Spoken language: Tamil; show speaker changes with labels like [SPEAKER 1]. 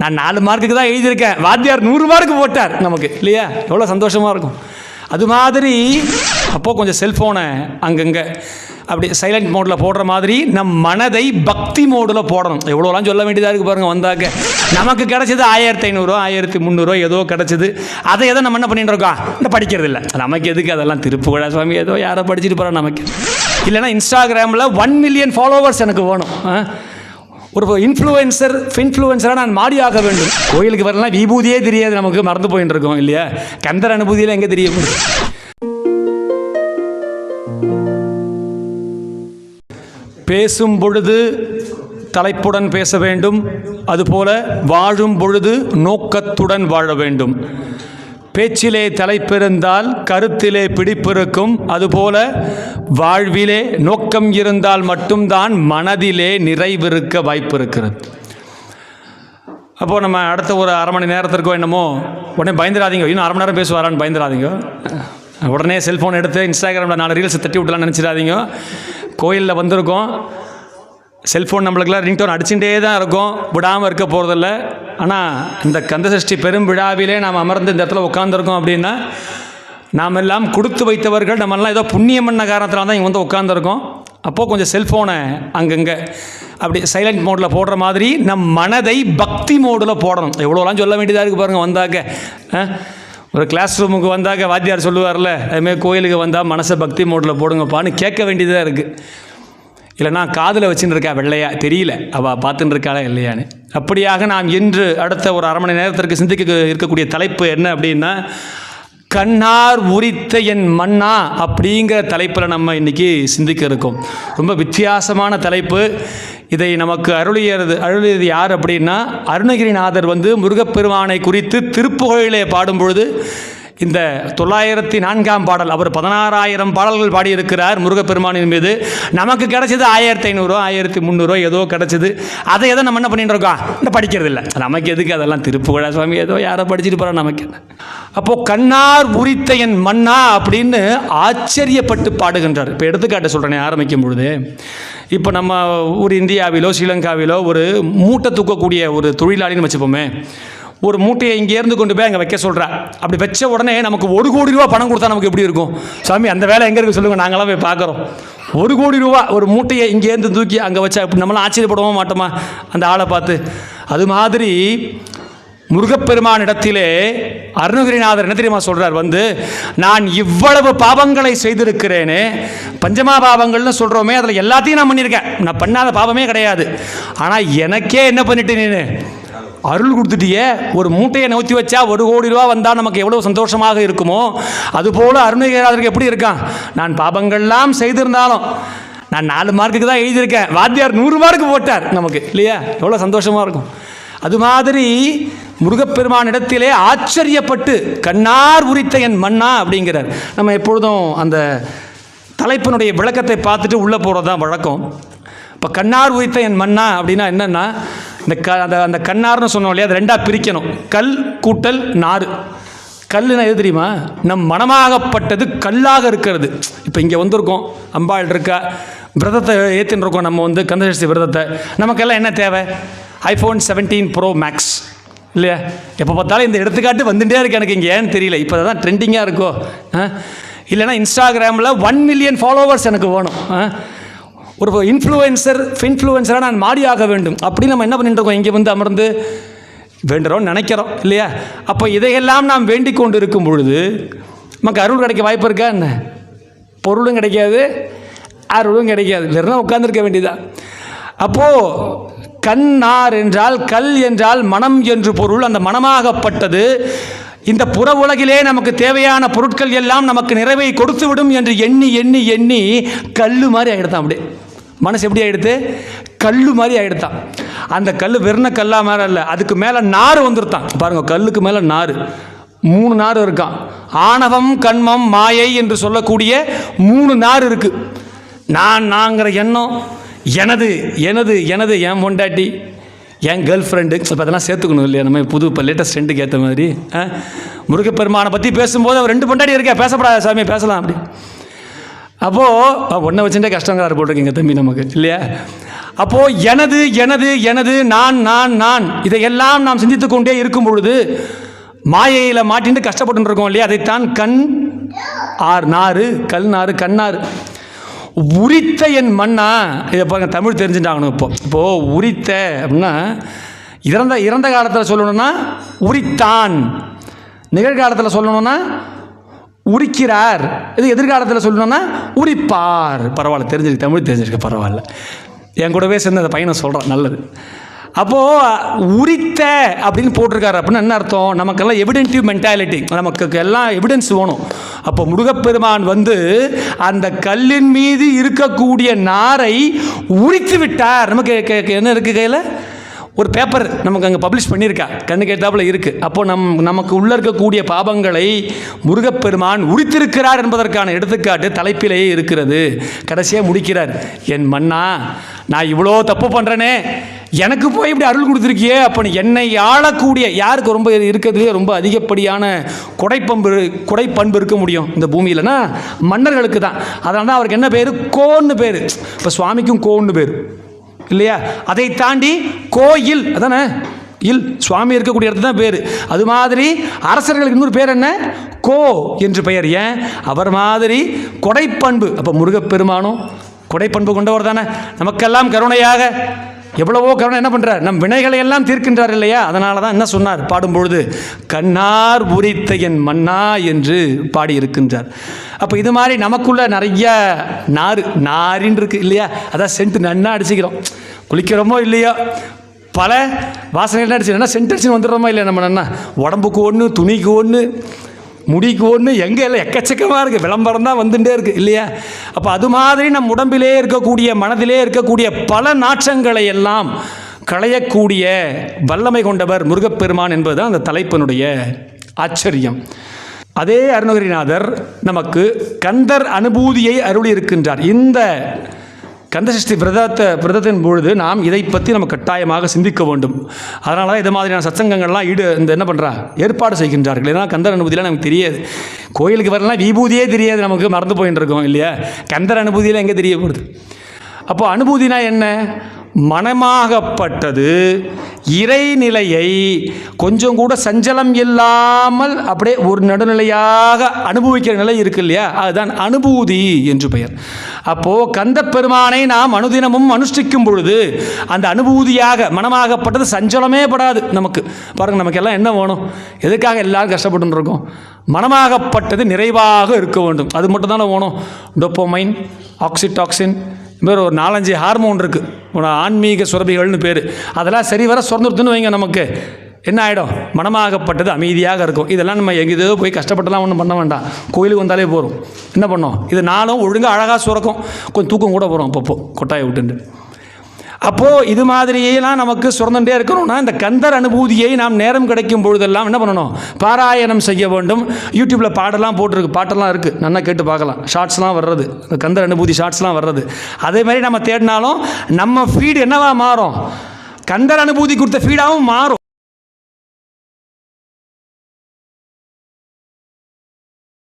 [SPEAKER 1] நான் நாலு மார்க்குக்கு தான் எழுதியிருக்கேன். வாத்தியார் நூறு மார்க்கு போட்டார் நமக்கு. இல்லையா? எவ்வளோ சந்தோஷமாக இருக்கும். அது மாதிரி அப்போது கொஞ்சம் செல்ஃபோனை அங்கங்கே அப்படி சைலண்ட் மோடில் போடுற மாதிரி நம் மனதை பக்தி மோடில் போடணும். எவ்வளோலாம் சொல்ல வேண்டியதாக இருக்குது பாருங்கள் வந்தாக்க. நமக்கு கிடச்சது ஆயிரத்தி ஐநூறுரூவா ஆயிரத்தி முந்நூறுரூவா ஏதோ கிடச்சிது. அதை எதை நம்ம என்ன பண்ணிட்டு இருக்கோம்? இந்த படிக்கிறது இல்லை. நமக்கு எதுக்கு அதெல்லாம் திருப்புகழா சுவாமி? ஏதோ யாரோ படிச்சுட்டு போகிறோம் நமக்கு. இல்லைன்னா இன்ஸ்டாகிராமில் ஒன் மில்லியன் ஃபாலோவர்ஸ் எனக்கு வேணும். ஆ? ஒரு இன்ஃப்ளூயன்சர் இன்ஃப்ளூயன்சராக நான் மாறி ஆக வேண்டும். கோயிலுக்கு வரலாம் விபூதியே தெரியாது நமக்கு மறந்து போயின்னு இருக்கோம் இல்லையா? கந்தர் அனுபூதியில் எங்கே தெரியும்? பேசும் பொழுது தலைப்புடன் பேச வேண்டும். அதுபோல வாழும் பொழுது நோக்கத்துடன் வாழ வேண்டும். பேச்சிலே தலைப்பிருந்தால் கருத்திலே பிடிப்பிருக்கும் அதுபோல வாழ்விலே நோக்கம் இருந்தால் மட்டும்தான் மனதிலே நிறைவிருக்க வாய்ப்பு இருக்கிறது அப்போது நம்ம அடுத்த ஒரு அரை மணி நேரத்திற்கோ என்னமோ உடனே பயந்துடாதீங்க இன்னும் அரை மணி நேரம் பேசுவாரான்னு பயந்துடாதீங்க உடனே செல்ஃபோன் எடுத்து இன்ஸ்டாகிராமில் நாலு ரீல்ஸ் தட்டி விட்டலாம்னு நினச்சிடாதீங்க. கோயிலில் வந்திருக்கோம். செல்ஃபோன் நம்மளுக்கெல்லாம் ரிங்டோன் அடிச்சுட்டே தான் இருக்கும். விடாமல் இருக்க போகிறதில்ல ஆனால் இந்த கந்தசஷ்டி பெரும் விழாவிலே நாம் அமர்ந்து இந்த இடத்துல உட்காந்துருக்கோம் அப்படின்னா நாம் எல்லாம் கொடுத்து வைத்தவர்கள் நம்மெல்லாம் ஏதோ புண்ணியம் பண்ண காரணத்தில் தான் இங்கே வந்து உட்காந்துருக்கோம் அப்போது கொஞ்சம் செல்ஃபோனை அங்கங்கே அப்படி சைலண்ட் மோடில் போடுற மாதிரி நம் மனதை பக்தி மோடில் போடணும். எவ்வளோலாம் சொல்ல வேண்டியதாக இருக்குது பாருங்கள் வந்தாக்க. ஆ? ஒரு கிளாஸ் ரூமுக்கு வந்தாக்க வாத்தியார் சொல்லுவார்ல அதுமாரி கோயிலுக்கு வந்தால் மனசை பக்தி மோடில் போடுங்கப்பான்னு கேட்க வேண்டியதாக இருக்குது இல்லைனா காதில் வச்சுன்னு இருக்கா வெள்ளையா? தெரியல. அவள் பார்த்துன்னு இருக்காளா இல்லையான்னு. அப்படியாக நாம் இன்று அடுத்த ஒரு அரை மணி நேரத்திற்கு சிந்திக்க இருக்கக்கூடிய தலைப்பு என்ன அப்படின்னா கண்ணார் உரித்த என் மண்ணா அப்படிங்கிற தலைப்பில் நம்ம இன்றைக்கி சிந்திக்க இருக்கோம். ரொம்ப வித்தியாசமான தலைப்பு. இதை நமக்கு அருளியது அருளியது யார் அப்படின்னா அருணகிரிநாதர் வந்து முருகப்பெருமானை குறித்து திருப்புகழிலே பாடும்பொழுது இந்த தொள்ளாயிரத்தி நான்காம் பாடல் அவர் பதினாறாயிரம் பாடல்கள் பாடியிருக்கிறார் முருகப்பெருமானின் மீது. நமக்கு கிடைச்சது ஆயிரத்தி ஐநூறுரூவா ஆயிரத்தி முந்நூறுரூவா ஏதோ கிடச்சிது. அதை எதை நம்ம என்ன பண்ணிட்டு இருக்கோம்? இந்த படிக்கிறது இல்லை நமக்கு எதுக்கு அதெல்லாம் திருப்புகழா சுவாமி? ஏதோ யாரோ படிச்சுட்டு போகிறோம் நமக்கு என்ன? அப்போது கண்ணார் உரித்த என் மன்னா அப்படின்னு ஆச்சரியப்பட்டு பாடுகின்றார். இப்போ எடுத்துக்காட்டு சொல்கிறேன் ஆரம்பிக்கும் பொழுது. இப்போ நம்ம ஒரு இந்தியாவிலோ ஸ்ரீலங்காவிலோ ஒரு மூட்டை தூக்கக்கூடிய ஒரு தொழிலாளின்னு வச்சுப்போமே. ஒரு மூட்டையை இங்கேருந்து கொண்டு போய் அங்கே வைக்க சொல்கிறா அப்படி வச்ச உடனே நமக்கு ஒரு கோடி ரூபா பணம் கொடுத்தா நமக்கு எப்படி இருக்கும்? சாமி அந்த வேலை எங்கே இருக்குது சொல்லுங்கள் நாங்களாம் போய் பார்க்குறோம். ஒரு கோடி ரூபா ஒரு மூட்டையை இங்கேருந்து தூக்கி அங்கே வச்சா இப்படி நம்மளாம் ஆச்சரியப்படவும் மாட்டோமா? அந்த ஆளை பார்த்து. அது மாதிரி முருகப்பெருமான் இடத்திலே அருணகிரிநாதர் என்ன தெரியுமா சொல்கிறார் வந்து நான் இவ்வளவு பாவங்களை செய்திருக்கிறேனே பஞ்சமா பாவங்கள்னு சொல்கிறோமே அதில் எல்லாத்தையும் நான் பண்ணியிருக்கேன். நான் பண்ணாத பாவமே கிடையாது. ஆனால் எனக்கே என்ன பண்ணிட்டு நீனு? அருள் கொடுத்துட்டியே. ஒரு மூட்டையை நோத்தி வச்சா ஒரு கோடி ரூபா வந்தால் நமக்கு எவ்வளோ சந்தோஷமாக இருக்குமோ? அதுபோல் அருணகிரிநாதருக்கு எப்படி இருக்கான்? நான் பாபங்கள்லாம் செய்திருந்தாலும் நான் நாலு மார்க்குக்கு தான் எழுதியிருக்கேன். வாத்தியார் நூறு மார்க்கு போட்டார் நமக்கு இல்லையா? எவ்வளோ சந்தோஷமாக இருக்கும். அது மாதிரி முருகப்பெருமானிடத்திலே ஆச்சரியப்பட்டு கண்ணார் உரித்த என் மன்னா அப்படிங்கிறார். நம்ம எப்பொழுதும் அந்த தலைப்பினுடைய விளக்கத்தை பார்த்துட்டு உள்ளே போகிறது தான் வழக்கம். இப்போ கண்ணார் உரித்த என் மன்னா அப்படின்னா என்னென்னா இந்த க அந்த அந்த கண்ணார்னு சொன்னோம் இல்லையா? அதை ரெண்டாக பிரிக்கணும். கல் கூட்டல் நாறு. கல்லுனா எது தெரியுமா? நம் மனமாகப்பட்டது கல்லாக இருக்கிறது. இப்போ இங்கே வந்திருக்கோம். அம்பாள் இருக்கா. விரதத்தை ஏற்றின்னு இருக்கோம் நம்ம வந்து கந்தசஷ்டி விரதத்தை. நமக்கெல்லாம் என்ன தேவை? IPhone seventeen Pro Max. இல்லையா? எப்போ பார்த்தாலும் இந்த எடுத்துக்காட்டு வந்துட்டே இருக்கு எனக்கு இங்கே. ஏன்னு தெரியல. இப்போ தான் ட்ரெண்டிங்காக இருக்கோ. ஆ? இல்லைன்னா இன்ஸ்டாகிராமில் ஒன் மில்லியன் ஃபாலோவர்ஸ் எனக்கு வேணும். ஆ? ஒரு இன்ஃப்ளூயன்சர் இன்ஃப்ளூயன்சராக நான் மாறி ஆக வேண்டும். அப்படி நம்ம என்ன பண்ணிட்டு இருக்கோம்? இங்கே வந்து அமர்ந்து வேண்டுறோம் நினைக்கிறோம் இல்லையா? அப்போ இதையெல்லாம் நாம் வேண்டிக் கொண்டு இருக்கும் பொழுது நமக்கு அருள் கிடைக்க வாய்ப்பு இருக்கா என்ன? பொருளும் கிடைக்காது அருளும் கிடைக்காது. வெறும் உட்காந்துருக்க வேண்டியதான் அப்போது கண்ணார் என்றால் கல் என்றால் மனம் என்று பொருள். அந்த மனமாகப்பட்டது இந்த புற உலகிலே நமக்கு தேவையான பொருட்கள் எல்லாம் நமக்கு நிறைவை கொடுத்து விடும் என்று எண்ணி எண்ணி எண்ணி கல் மாதிரி ஆகிடுதான் அப்படியே. மனசு எப்படி ஆகிடுது கல் மாதிரி ஆகிடுதான் அந்த கல் வெறுன கல்லா மேலே இல்லை அதுக்கு மேலே நார் வந்துருத்தான் பாருங்கள் கல்லுக்கு மேலே நார் மூணு நார் இருக்கான். ஆணவம் கண்மம் மாயை என்று சொல்லக்கூடிய மூணு நார் இருக்குது நான் நாங்கிற எண்ணம் எனது எனது எனது என் பொண்டாட்டி என் கேர்ள் ஃப்ரெண்டு இப்போ அதெல்லாம் சேர்த்துக்கணும் இல்லையா? நம்ம புது இப்போ லேட்டஸ்ட் ட்ரெண்டுக்கு ஏற்ற மாதிரி. முருகப்பெருமானை பற்றி பேசும்போது அவர் ரெண்டு பொண்டாட்டி இருக்கா? பேசப்படாத சாமி பேசலாம் அப்படி. அப்போது ஒன்றை வச்சுட்டே கஷ்டங்கிறாரு போட்டிருக்கீங்க தம்பி நமக்கு இல்லையா? அப்போது எனது எனது எனது நான் நான் நான் இதையெல்லாம் நாம் சிந்தித்து கொண்டே இருக்கும் பொழுது மாயையில் மாட்டின்னு கஷ்டப்பட்டு இருக்கோம் இல்லையா? அதைத்தான் கண் ஆர் நாறு கல் நாறு கண்ணாறு உரித்த என் மண்ணா இதை பாருங்க தமிழ் தெரிஞ்சுட்டாங்கணும் இப்போ. இப்போது உரித்த அப்படின்னா இறந்த இறந்த காலத்தில் சொல்லணும்னா உரித்தான். நிகழ்காலத்தில் சொல்லணும்னா உரிக்கிறார். இது எதிர்காலத்தில் சொல்லணும்னா உரிப்பார். பரவாயில்ல தெரிஞ்சிருக்கு தமிழ் தெரிஞ்சிருக்கு பரவாயில்ல. என் கூடவே சேர்ந்து அந்த பையனை சொல்கிறான் நல்லது. அப்போது உரித்த அப்படின்னு போட்டிருக்காரு அப்படின்னு என்ன அர்த்தம்? நமக்கெல்லாம் எவிடென்டிவ் மென்டாலிட்டி நமக்கு எல்லாம் எவிடன்ஸ் வேணும். அப்போ முருகப்பெருமான் வந்து அந்த கல்லின் மீது இருக்கக்கூடிய நாரை உரித்து விட்டார். நமக்கு என்ன இருக்குது கையில்? ஒரு பேப்பர் நமக்கு அங்கே பப்ளிஷ் பண்ணியிருக்கா. கண்ணு கேட்டாப்புல இருக்குது அப்போ நம் நமக்கு உள்ள இருக்கக்கூடிய பாபங்களை முருகப்பெருமான் உரித்திருக்கிறார் என்பதற்கான எடுத்துக்காட்டு தலைப்பிலேயே இருக்கிறது. கடைசியாக முடிக்கிறார். என் மன்னா நான் இவ்வளோ தப்பு பண்ணுறேனே எனக்கு போய் இப்படி அருள் கொடுத்துருக்கியே. அப்போ என்னை ஆளக்கூடிய யாருக்கு ரொம்ப இருக்கிறதுலே ரொம்ப அதிகப்படியான கொடைப்பண்பு கொடைப்பண்பு இருக்க முடியும் இந்த பூமியிலனா மன்னர்களுக்கு தான். அதனால தான் அவருக்கு என்ன பேர்? கோன்னு பேர். இப்போ சுவாமிக்கும் கோன்னு பேர். இல்லையா? அதை தாண்டி கோயில் அதானே? இல் சுவாமி இருக்கக்கூடிய இடத்துல தான் பேர். அது மாதிரி அரசர்களுக்கு இன்னொரு பேர் என்ன? கோ என்று பெயர். ஏன்? அவர் மாதிரி கொடைப்பண்பு. அப்போ முருகப்பெருமானும் கொடைப்பண்பு கொண்டவர் தானே. நமக்கெல்லாம் கருணையாக எவ்வளவோ கருணை என்ன பண்ணுறார் நம் வினைகளை எல்லாம் தீர்க்கின்றார் இல்லையா? அதனால தான் என்ன சொன்னார்? பாடும்பொழுது கண்ணார் உரித்த என் மன்னா என்று பாடியிருக்கின்றார். அப்போ இது மாதிரி நமக்குள்ள நிறைய நாறு நாரின்னு இருக்கு இல்லையா? அதான் சென்ட் நன்னா அடிச்சுக்கிறோம். குளிக்கிறோமோ இல்லையோ? பல வாசனைகள்லாம் அடிச்சு என்ன சென்ட் அடிச்சு வந்துடுறோமா இல்லையா நம்ம நன்னா? உடம்புக்கு ஒன்று துணிக்கு ஒன்று முடிக்கு ஒன்று எங்கே எல்லாம் எக்கச்சக்கமாக இருக்குது விளம்பரம் தான் வந்துட்டே இருக்குது இல்லையா? அப்போ அது மாதிரி நம் உடம்பிலே இருக்கக்கூடிய மனதிலே இருக்கக்கூடிய பல நாற்றங்களை எல்லாம் களையக்கூடிய வல்லமை கொண்டவர் முருகப்பெருமான் என்பதுதான் அந்த தலைப்பினுடைய ஆச்சரியம். அதே அருணகிரிநாதர் நமக்கு கந்தர் அனுபூதியை அருளி இருக்கின்றார் இந்த கந்தசஷ்டி விரதத்தை விரதத்தின் பொழுது நாம் இதை பற்றி நம்ம கட்டாயமாக சிந்திக்க வேண்டும். அதனால தான் இது மாதிரியான சத்சங்கங்கள்லாம் ஈடு இந்த என்ன பண்ணுறா ஏற்பாடு செய்கின்றார்கள். ஏன்னா கந்தர் அனுபூதியில் நமக்கு தெரியாது. கோயிலுக்கு வரலாம் விபூதியே தெரியாது நமக்கு மறந்து போயின்னு இருக்கோம் இல்லையா? கந்தர் அனுபூதியில் எங்கே தெரியப்படுது அப்போ அனுபூதினா என்ன? மனமாகப்பட்டது. இறைநிலையை கொஞ்சம் கூட சஞ்சலம் இல்லாமல் அப்படியே ஒரு நடுநிலையாக அனுபவிக்கிற நிலை இருக்கு இல்லையா? அதுதான் அனுபூதி என்று பெயர். அப்போது கந்த பெருமானை நாம் அனுதினமும் அனுஷ்டிக்கும் பொழுது அந்த அனுபூதியாக மனமாகப்பட்டது சஞ்சலமே படாது நமக்கு. பாருங்க நமக்கு எல்லாம் என்ன வேணும்? எதுக்காக எல்லாரும் கஷ்டப்பட்டு இருக்கோம் மனமாகப்பட்டது நிறைவாக இருக்க வேண்டும். அது மட்டும் தானே வேணும்? டொப்போமைன் ஆக்சிடாக்சின் இது ஒரு நாலஞ்சு ஹார்மோன் இருக்குது ஒரு ஆன்மீக சுரபிகள்னு பேர். அதெல்லாம் சரி வர சுரந்துருத்துன்னு வைங்க நமக்கு. என்ன ஆகிடும் மனமாகப்பட்டது அமைதியாக இருக்கும். இதெல்லாம் நம்ம எங்கேயோ போய் கஷ்டப்பட்டுலாம் ஒன்றும் பண்ண வேண்டாம். கோயிலுக்கு வந்தாலே போகிறோம் என்ன பண்ணோம்? இது நாளும் ஒழுங்காக அழகாக சுரக்கும். கொஞ்சம் தூக்கம் கூட போகிறோம் அப்பப்போ. கொட்டாயை விட்டுண்டு. அப்போது இது மாதிரியெல்லாம் நமக்கு சுரந்துட்டே இருக்கணும்னா இந்த கந்தர் அனுபூதியை நாம் நேரம் கிடைக்கும் பொழுதெல்லாம் என்ன பண்ணணும்? பாராயணம் செய்ய வேண்டும். யூடியூப்பில் பாடெல்லாம் போட்டிருக்கு. பாட்டெல்லாம் இருக்குது நல்லா கேட்டு பார்க்கலாம். ஷார்ட்ஸ்லாம் வர்றது. இந்த கந்தர் அனுபூதி ஷார்ட்ஸ்லாம் வர்றது. அதே மாதிரி நம்ம தேடினாலும் நம்ம ஃபீடு என்னவா மாறும்? கந்தர் அனுபூதி கொடுத்த ஃபீடாகவும் மாறும்.